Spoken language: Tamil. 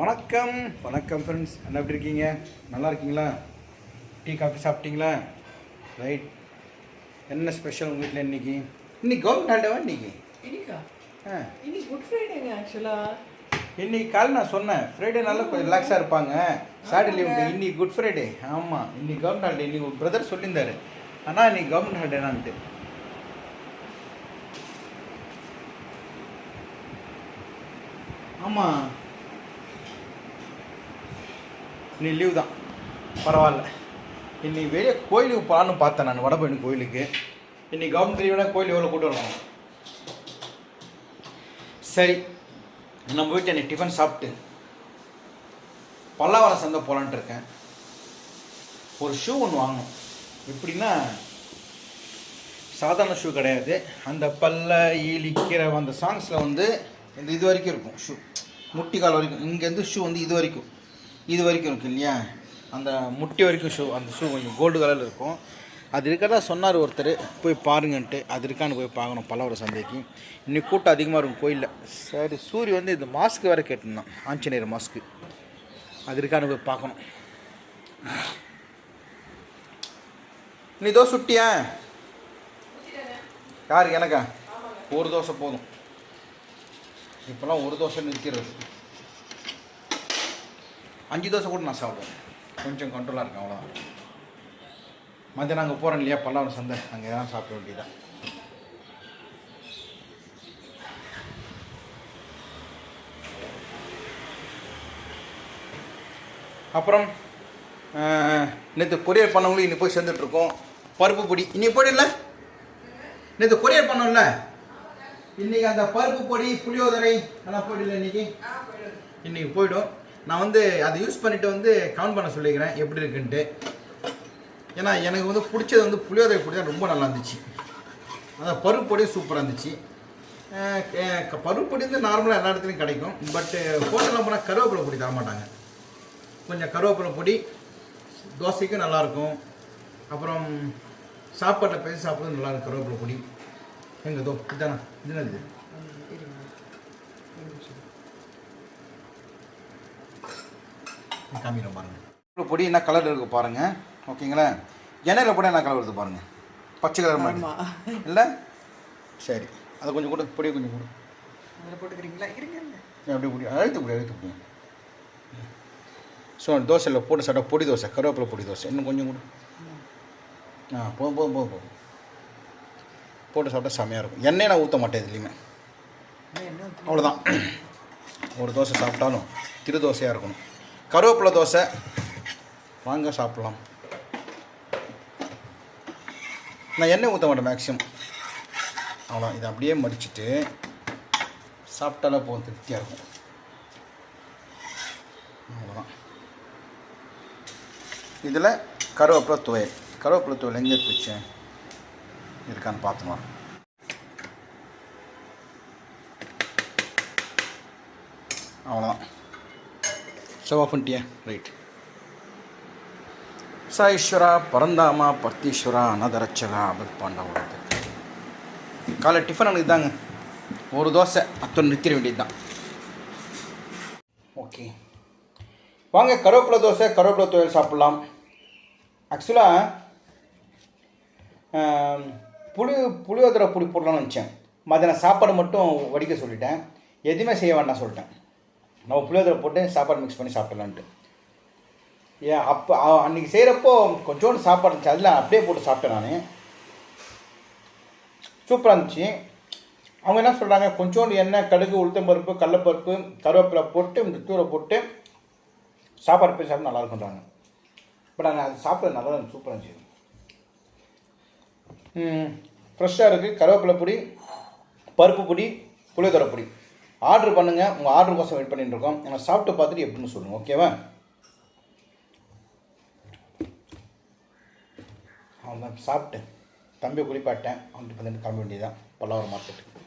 வணக்கம். வணக்கம் ஃப்ரெண்ட்ஸ் என்ன எப்படி இருக்கீங்க? நல்லா இருக்கீங்களா? டீ காஃபி சாப்பிட்டீங்களா? ரைட் என்ன ஸ்பெஷல் உங்கள் வீட்டில் இன்னைக்கு? இன்னைக்கு கவர்மெண்ட் ஹாலிடேவா இன்னைக்கு? இன்னைக்கா? ஆ. இன்னைக்கு குட் ஃப்ரைடேங்க ஆக்சுவலா இன்னைக்கு காலை நான் சொன்னேன். ஃப்ரைடே நல்லா கொஞ்சம் ரிலாக்ஸாக இருப்பாங்க. சாட்டர்டே லீவ் இன்னைக்கு குட் ஃப்ரைடே ஆமாம் இன்னைக்கு கவர்மெண்ட் ஹாலிடே இன்னைக்கு ஒரு பிரதர் சொல்லியிருந்தாரு. ஆனால் இன்னைக்கு கவர்மெண்ட் ஹாலிடேனான்ட்டு ஆமாம் நீ லீவ் தான். பரவாயில்ல. இன்னைக்கு வெளியே கோயிலுக்கு போகலான்னு பார்த்தேன் நான் வடபழனி கோயிலுக்கு. இன்னைக்கு கவர்மெண்ட் லீவ்னா கோயில் எவ்வளோ கூட்டம் இருக்கும் சரி நம்ம வீட்டில் இன்னைக்கு டிஃபன் சாப்பிட்டு பல்லாவரம் சந்தை போகலான்ட்டு இருக்கேன். ஒரு ஷூ ஒன்று வாங்கணும். எப்படின்னா சாதாரண ஷூ கிடையாது. அந்த பல்ல ஈலிக்கிற அந்த சாங்ஸில் வந்து இந்த இது வரைக்கும் இருக்கும் ஷூ முட்டி கால் வரைக்கும். இங்கேருந்து ஷூ வந்து இது வரைக்கும். இது வரைக்கும் இருக்கு இல்லையா? அந்த முட்டி வரைக்கும் ஷூ அந்த ஷூ கொஞ்சம் கோல்டு கலரில் இருக்கும். அது இருக்கிறதா சொன்னார் ஒருத்தர். போய் பாருங்கன்ட்டு. அது இருக்கான்னு போய் பார்க்கணும். பல்லவர சந்தைக்கு. இன்னைக்கு கூட்டம் அதிகமாக இருக்கும் கோயிலில். சரி சூரிய வந்து இந்த மாஸ்க்கு வேறு கேட்டிருந்தான். ஆஞ்சநேயர் மாஸ்க்கு அது இருக்கான்னு போய் பார்க்கணும். நீ தோசை சுட்டியா? யாருக்கு எனக்கா? ஒரு தோசை போதும். இப்போல்லாம் ஒரு தோசை நிற்கிறது. அஞ்சு தோசை கூட நான் சாப்பிடுவேன் கொஞ்சம் கண்ட்ரோலாக இருக்கேன் அவ்வளோதான் மத்தியானம் அங்கே போகிறேன் இல்லையா பல்லாவரம் சந்தை அங்கே தான் சாப்பிட வேண்டியதான் அப்புறம் நேற்று கொரியர் பண்ணவங்களும் இன்னி போய் சேர்ந்துட்ருக்கோம் பருப்பு பொடி. இன்னைக்கு போயிடல நேற்று கொரியர் பண்ணோம்ல? இன்னைக்கு அந்த பருப்பு பொடி புளியோதரை அதெல்லாம் போயிடல இன்னைக்கு? இன்னைக்கு போயிடும். நான் வந்து அதை யூஸ் பண்ணிவிட்டு வந்து கவுண்ட் பண்ண சொல்லிக்கிறேன். எப்படி இருக்குன்ட்டு. ஏன்னா எனக்கு வந்து பிடிச்சது வந்து புளியோதரை பொடி தான் ரொம்ப நல்லா இருந்துச்சு. அந்த பருப்பு பொடியும் சூப்பராக இருந்துச்சு. பருப்பொடி க- பருப்பு பொடி வந்து நார்மலாக எல்லா இடத்துலையும் கிடைக்கும். பட்டு ஹோட்டலில் போனால் கருவேப்பிலை பொடி தர மாட்டாங்க கொஞ்சம் கருவேப்பிலை பொடி தோசைக்கும் நல்லாயிருக்கும் அப்புறம் சாப்பாட்டில் பேசி சாப்பிட்றது நல்லா இருக்கும் கருவேப்பிலை பொடி. எங்கே தோ இதானா இது? என்னது காமிக்கிறேன் பாருங்கள் பொடி என்ன கலர் இருக்கு பாருங்க. ஓகேங்களா? எண்ணெயில் போட என்ன கலர் வருது பாருங்க. பச்சை கலர் மாதிரி. இல்லை? சரி. அதை கொஞ்சம் கூட. பொடியை கொஞ்சம் கூட. போட்டுக்கிறீங்களா? இருங்க அப்படியே பொடி அழுத்து பொடி அழுத்து பொடி ஸோ தோசையில் போட்டு சாப்பிட்டா பொடி தோசை கருவேப்பிலை பொடி தோசை. இன்னும் கொஞ்சம் கூட. ஆ போதும் போதும் போதும் போதும். போட்டு சாப்பிட்டா செமையாக இருக்கும். எண்ணெய் நான் ஊற்ற மாட்டேன் இதுலேயுமே? அவ்வளோதான் ஒரு தோசை சாப்பிட்டாலும் திரு தோசையாக இருக்கணும். கருவேப்பிலை தோசை. வாங்க சாப்பிட்லாம். நான் எண்ணெய் ஊற்ற மாட்டேன் மேக்ஸிமம் அவ்வளோ இதை அப்படியே மடிச்சுட்டு சாப்பிட்டாலே போதும் திருப்தியாக இருக்கும். அவ்வளோதான் இதில் கருவேப்பிலை துவையல். கருவேப்பிலை துவையல் எங்கே வச்சேன் இருக்கான்னு பார்த்துமா அவ்வளோதான் ஸ்டவ் ஆஃப் பண்ணிட்டியா? ரைட் சாயீஸ்வரா பரந்தாமா பர்த்தீஸ்வரா அனதரச்சகா அபத் பாண்டவோட காலை டிஃபன் எனக்கு தாங்க. ஒரு தோசை அத்தனை நிறுத்திட வேண்டியது தான் ஓகே வாங்க கருவேப்பிலை தோசை கருவேப்பிலை துவையல் சாப்பிட்லாம். ஆக்சுவலாக புளி புளியோதரை பொடி போடலாம்னு நினச்சேன். மதியானம் சாப்பாடு மட்டும் வடிக்க சொல்லிட்டேன். எதுவுமே செய்ய வேண்டாம் சொல்லிட்டேன். நம்ம புளியோதரை போட்டு சாப்பாடு மிக்ஸ் பண்ணி சாப்பிட்லான்ட்டு. ஏன் அப்போ அன்றைக்கி செய்கிறப்போ கொஞ்சோண்டு சாப்பாடு இருந்துச்சு. அதில் அப்படியே போட்டு சாப்பிட்டேன் நான். சூப்பராக இருந்துச்சு. அவங்க என்ன சொல்கிறாங்க கொஞ்சோண்டு எண்ணெய் கடுகு உளுத்தம்பருப்பு கடலப்பருப்பு கருவேப்பிலை போட்டு இந்த தூரை போட்டு சாப்பாடு போய் சாப்பிட்டு நல்லா இருக்குன்றாங்க பட் ஆனால் அது சாப்பிட நல்லா இருந்துச்சு. சூப்பராக இருந்துச்சு. ஃப்ரெஷ்ஷாக இருக்குது கருவேப்பிலை பொடி பருப்பு பொடி புளியோதரை பொடி. ஆர்டர் பண்ணுங்கள் உங்கள் ஆர்டர் கோசம் வெயிட் பண்ணிட்டு இருக்கோம். எனக்கு சாப்பிட்டு பார்த்துட்டு எப்படின்னு சொல்லுங்கள் ஓகேவா அவன் சாப்பிட்டேன். தம்பி குளிப்பாட்டேன். அவன்கிட்ட வந்து கிளம்ப வேண்டியதான் பல்லாவரம் மார்க்கெட்டுக்கு